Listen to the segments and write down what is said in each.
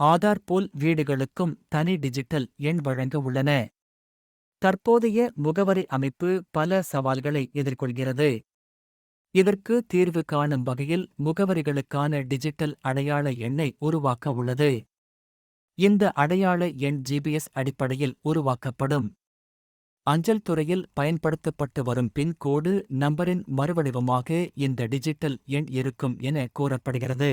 ஆதார் போல் வீடுகளுக்கும் தனி டிஜிட்டல் எண் வழங்க உள்ளன. தற்போதைய முகவரி அமைப்பு பல சவால்களை எதிர்கொள்கிறது. இதற்கு தீர்வு காணும் வகையில் முகவரிகளுக்கான டிஜிட்டல் அடையாள எண்ணை உருவாக்க உள்ளது. இந்த அடையாள எண் ஜிபிஎஸ் அடிப்படையில் உருவாக்கப்படும். அஞ்சல் துறையில் பயன்படுத்தப்பட்டு வரும் பின்கோடு நம்பரின் மறுவடிவமாக இந்த டிஜிட்டல் எண் இருக்கும் என கூறப்படுகிறது.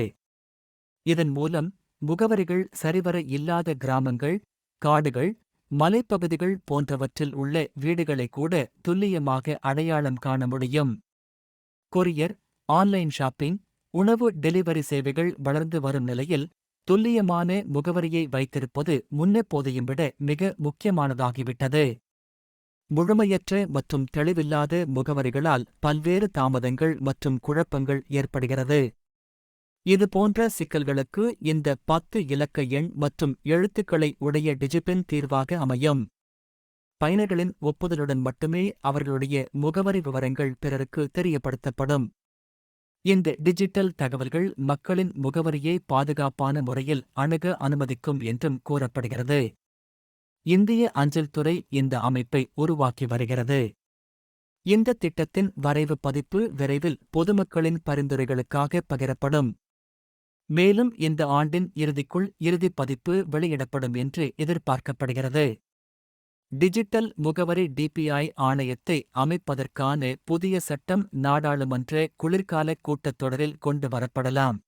இதன் மூலம் முகவரிகள் சரிவர இல்லாத கிராமங்கள் காடுகள் மலைப்பகுதிகள் போன்றவற்றில் உள்ள வீடுகளை கூட துல்லியமாக அடையாளம் காண முடியும். கொரியர் ஆன்லைன் ஷாப்பிங் உணவு டெலிவரி சேவைகள் வளர்ந்து வரும் நிலையில் துல்லியமான முகவரியை வைத்திருப்பது முன்னெப்போதையும் விட மிக முக்கியமானதாகிவிட்டது. முழுமையற்ற மற்றும் தெளிவில்லாத முகவரிகளால் பல்வேறு தாமதங்கள் மற்றும் குழப்பங்கள் ஏற்படுகிறது. இது போன்ற சிக்கல்களுக்கு இந்த பத்து இலக்க எண் மற்றும் எழுத்துக்களை உடைய டிஜிபின் தீர்வாக அமையும். பயனர்களின் ஒப்புதலுடன் மட்டுமே அவர்களுடைய முகவரி விவரங்கள் பிறருக்கு தெரியப்படுத்தப்படும். இந்த டிஜிட்டல் தகவல்கள் மக்களின் முகவரியை பாதுகாப்பான முறையில் அணுக அனுமதிக்கும் என்றும் கூறப்படுகிறது. இந்திய அஞ்சல் துறை இந்த அமைப்பை உருவாக்கி வருகிறது. இந்த திட்டத்தின் வரைவு பதிப்பு விரைவில் பொதுமக்களின் பரிந்துரைகளுக்காக பகிரப்படும். மேலும் இந்த ஆண்டின் இறுதிக்குள் இறுதிப் பதிப்பு வெளியிடப்படும் என்று எதிர்பார்க்கப்படுகிறது. டிஜிட்டல் முகவரி டிபிஐ ஆணையத்தை அமைப்பதற்கான புதிய சட்டம் நாடாளுமன்ற குளிர்கால கூட்டத்தொடரில் கொண்டு வரப்படலாம்.